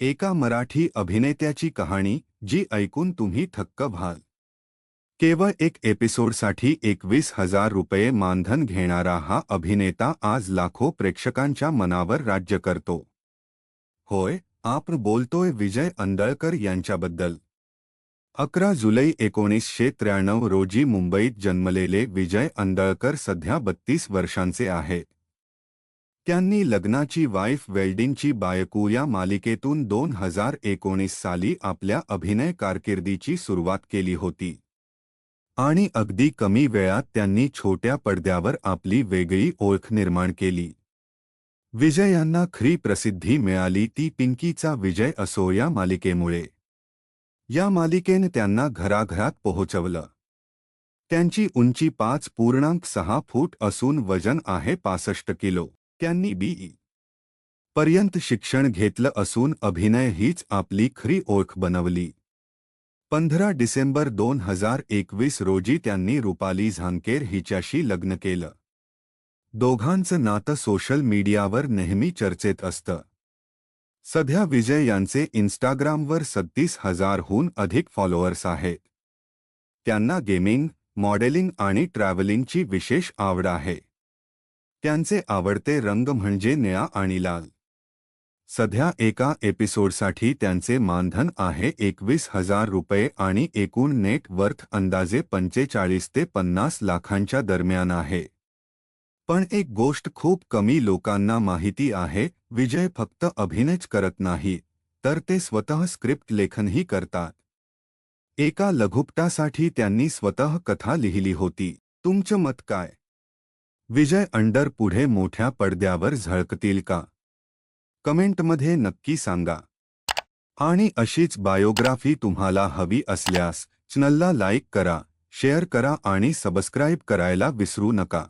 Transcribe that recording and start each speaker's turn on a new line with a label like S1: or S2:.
S1: एका मराठी अभिनेत्याची कहाणी, जी ऐकून तुम्ही थक्क व्हाल. केवळ एक एपिसोडसाठी एकवीस हज़ार रुपये मानधन घेणारा हा अभिनेता आज लाखो प्रेक्षकांच्या मनावर राज्य करतो. होय, आपण बोलतोय विजय अंदळकर यांच्याबद्दल. अकरा जुलै एकोणीसशे त्र्याण्णव रोजी मुंबईत जन्मलेले विजय अंदळकर सध्या बत्तीस वर्षांचे त्यांनी लग्नाची वाईफ वेल्डिंगची बायकू या मालिकेतून दोन हजार एकोणीस साली आपल्या अभिनय कारकिर्दीची सुरुवात केली होती. आणि अगदी कमी वेळात त्यांनी छोट्या पडद्यावर आपली वेगळी ओळख निर्माण केली. विजय यांना खरी प्रसिद्धी मिळाली ती पिंकीचा विजय असो या मालिकेमुळे. या मालिकेने त्यांना घराघरात पोहोचवलं. त्यांची उंची पाच पूर्णांक सहा फूट असून वजन आहे पासष्ट किलो. त्यांनी बीई पर्यंत शिक्षण घेतलं असून अभिनय हीच आपली खरी ओळख बनवली. पंधरा डिसेंबर दोन हजार एकवीस रोजी त्यांनी रुपाली झांकेर हिच्याशी लग्न केलं. दोघांचं नातं सोशल मीडियावर नेहमी चर्चेत असतं. सध्या विजय यांचे इन्स्टाग्रामवर सत्तीस हजारहून अधिक फॉलोअर्स आहेत. त्यांना गेमिंग मॉडेलिंग आणि ट्रॅव्हलिंगची विशेष आवड आहे. त्यांचे आवडते रंग म्हणजे निळा आणि लाल. सध्या एका एपिसोडसाठी त्यांचे मानधन आहे एकवीस हजार रुपये आणि एकूण नेट वर्थ अंदाजे पंचेचाळीस ते पन्नास लाखांच्या दरम्यान आहे. पण एक गोष्ट खूप कमी लोकांना माहिती आहे विजय फक्त अभिनयच करत नाही तर ते स्वतः स्क्रिप्ट लेखनही करतात. एका लघुपटासाठी त्यांनी स्वतः कथा लिहिली होती तुमचं मत काय? विजय अंडर पुढे मोठ्या पडद्यावर झळकतील का? कमेंटमध्ये नक्की सांगा. आणि अशीच बायोग्राफी तुम्हाला हवी असल्यास चॅनलला लाईक करा शेअर करा आणि सबस्क्राईब करायला विसरू नका.